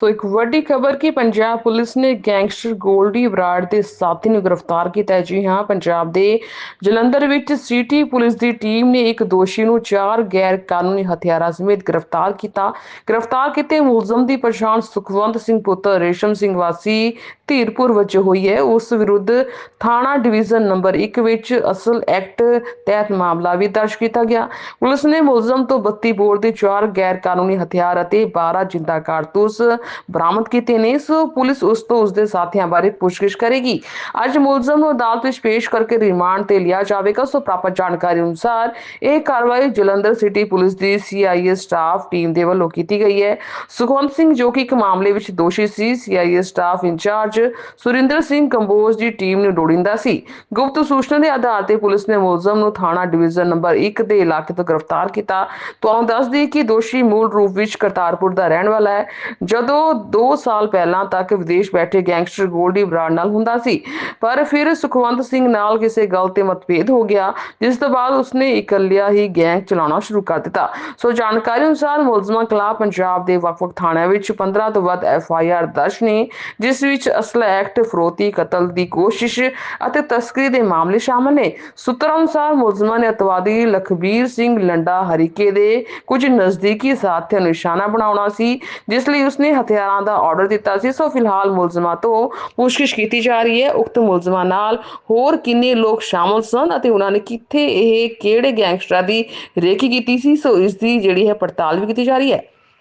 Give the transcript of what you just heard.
ਤੋ ਇੱਕ ਵੱਡੀ ਖਬਰ ਕਿ ਪੰਜਾਬ ਪੁਲਿਸ ਨੇ ਗੈਂਗਸਟਰ ਗੋਲਡੀ ਬਰਾੜ ਦੇ ਸਾਥੀ ਨੂੰ ਗ੍ਰਿਫਤਾਰ ਕੀਤਾ ਹੈ ਜੀ ਹਾਂ ਪੰਜਾਬ ਦੇ ਜਲੰਧਰ ਵਿੱਚ ਸਿਟੀ ਪੁਲਿਸ ਦੀ ਟੀਮ ਨੇ ਇੱਕ ਦੋਸ਼ੀ ਨੂੰ ਚਾਰ ਗੈਰ ਕਾਨੂੰਨੀ ਹਥਿਆਰਾਂ ਸਮੇਤ ਗ੍ਰਿਫਤਾਰ ਕੀਤਾ ਗ੍ਰਿਫਤਾਰ ਕੀਤੇ ਮੁਲਜ਼ਮ ਦੀ ਪਛਾਣ ਸੁਖਵੰਤ ਸਿੰਘ ਪੁੱਤਰ ਰੇਸ਼ਮ ਸਿੰਘ ਵਾਸੀ ਧੀਰਪੁਰ ਵਜੋਂ ਹੋਈ ਹੈ ਉਸ ਵਿਰੁੱਧ ਥਾਣਾ ਡਿਵੀਜ਼ਨ ਨੰਬਰ 1 ਵਿੱਚ ਅਸਲ ਐਕਟ ਤਹਿਤ ਮਾਮਲਾ ਵੀ ਦਰਜ ਕੀਤਾ ਗਿਆ ਪੁਲਿਸ ਨੇ ਮੁਲਜ਼ਮ ਤੋਂ 32 ਬੋਰ ਦੇ ਚਾਰ ਗੈਰ ਕਾਨੂੰਨੀ ਹਥਿਆਰ ਅਤੇ 12 ਜਿੰਦਾ ਕਾਰਤੂਸ ਬਰਾਮਦ ਕੀਤੇ ਨੇ ਸੋ ਪੁਲਿਸ ਉਸ ਤੋਂ ਉਸ ਦੇ ਸਾਥੀਆਂ ਬਾਰੇ ਪੁੱਛਗਿੱਛ ਕਰੇਗੀ। ਅੱਜ ਮੁਲਜ਼ਮ ਨੂੰ ਅਦਾਲਤ ਵਿੱਚ ਪੇਸ਼ ਕਰਕੇ ਰਿਮਾਂਡ ਤੇ ਲਿਆ ਜਾਵੇਗਾ, ਸੋ ਪ੍ਰਾਪਤ ਜਾਣਕਾਰੀ ਅਨੁਸਾਰ ਇਹ ਕਾਰਵਾਈ ਜਲੰਧਰ ਸਿਟੀ ਪੁਲਿਸ ਦੀ ਸੀਆਈਏ ਸਟਾਫ ਟੀਮ ਦੇ ਵੱਲੋਂ ਕੀਤੀ ਗਈ ਹੈ। ਸੁਖਵੰਤ ਸਿੰਘ ਜੋ ਕਿ ਇੱਕ ਮਾਮਲੇ ਵਿੱਚ ਦੋਸ਼ੀ ਸੀ CIA staff incharge Surinder Singh Kamboj ਦੀ ਟੀਮ ਨੂੰ ਲੋੜਿੰਦਾ ਸੀ। ਗੁਪਤ ਸੂਚਨਾ ਦੇ ਆਧਾਰ ਤੇ ਪੁਲਿਸ ਨੇ ਮੁਲਜ਼ਮ ਨੂੰ ਥਾਣਾ ਡਿਵੀਜ਼ਨ ਨੰਬਰ 1 ਦੇ ਇਲਾਕੇ ਤੋਂ ਗ੍ਰਿਫਤਾਰ ਕੀਤਾ। ਤੁਹਾਨੂੰ ਦੱਸ ਦਈਏ ਕਿ ਦੋਸ਼ੀ ਮੂਲ ਰੂਪ ਵਿੱਚ ਕਰਤਾਰਪੁਰ ਦਾ ਰਹਿਣ ਵਾਲਾ ਹੈ। ਜਦੋਂ 2 ਸਾਲ ਪਹਿਲਾਂ ਤੱਕ ਵਿਦੇਸ਼ ਬੈਠੇ ਗੈਂਗਸਟਰ ਗੋਲਡੀ ਬਰਾੜ ਨਾਲ ਹੁੰਦਾ ਸੀ। ਪਰ ਫਿਰ ਸੁਖਵੰਤ ਸਿੰਘ ਨਾਲ ਕਿਸੇ ਗੱਲ ਤੇ ਮਤਭੇਦ ਹੋ ਗਿਆ, ਜਿਸ ਤੋਂ ਬਾਅਦ ਉਸਨੇ ਇਕੱਲਿਆ ਹੀ ਗੈਂਗ ਚਲਾਉਣਾ ਸ਼ੁਰੂ ਕਰ ਦਿੱਤਾ। ਸੋ ਜਾਣਕਾਰੀ ਅਨੁਸਾਰ ਮੁਲਜ਼ਮਾਂ ਖਿਲਾਫ ਪੰਜਾਬ ਦੇ ਵੱਖ-ਵੱਖ ਥਾਣਿਆਂ ਵਿੱਚ 15 ਤੋਂ ਵੱਧ ਐਫ ਆਈ ਆਰ ਦਰਜ ਨੇ, ਜਿਸ ਵਿੱਚ ਅਸਲਾ ਐਕਟ, ਫਰੋਤੀ ਕਤਲ ਦੀ ਕੋਸ਼ਿਸ਼ ਅਤੇ ਤਸਕਰੀ ਦੇ ਮਾਮਲੇ ਸ਼ਾਮਲ ਨੇ। ਸੂਤਰਾਂ ਅਨੁਸਾਰ ਮੁਲਜ਼ਮਾਂ ਨੇ ਅਤਵਾਦੀ ਲਖਬੀਰ ਸਿੰਘ ਲੰਡਾ ਹਰੀਕੇ ਦੇ ਕੁਝ ਨਜ਼ਦੀਕੀ ਸਾਥੀਆਂ ਨੂੰ ਨਿਸ਼ਾਨਾ ਬਣਾਉਣਾ ਸੀ, ਜਿਸ ਲਈ ਉਸਨੇ ਹਥਿਆਰਾਂ ਦਾ ਆਰਡਰ ਦਿੱਤਾ ਸੀ। ਸੋ ਫਿਲਹਾਲ ਮੁਲਜ਼ਮਾਂ ਤੋਂ ਪੁੱਛਗਿੱਛ ਕੀਤੀ ਜਾ ਰਹੀ ਹੈ। ਉਕਤ ਮੁਲਜ਼ਮਾਂ ਨਾਲ ਹੋਰ ਕਿੰਨੇ ਲੋਕ ਸ਼ਾਮਲ ਸਨ ਅਤੇ ਉਹਨਾਂ ਨੇ ਕਿੱਥੇ ਇਹ ਕਿਹੜੇ ਗੈਂਗਸਟਰਾਂ ਦੀ ਰੇਕੀ ਕੀਤੀ ਸੀ। ਸੋ ਇਸ ਦੀ ਜਿਹੜੀ ਹੈ ਪੜਤਾਲ ਵੀ ਕੀਤੀ ਜਾ ਰਹੀ ਹੈ।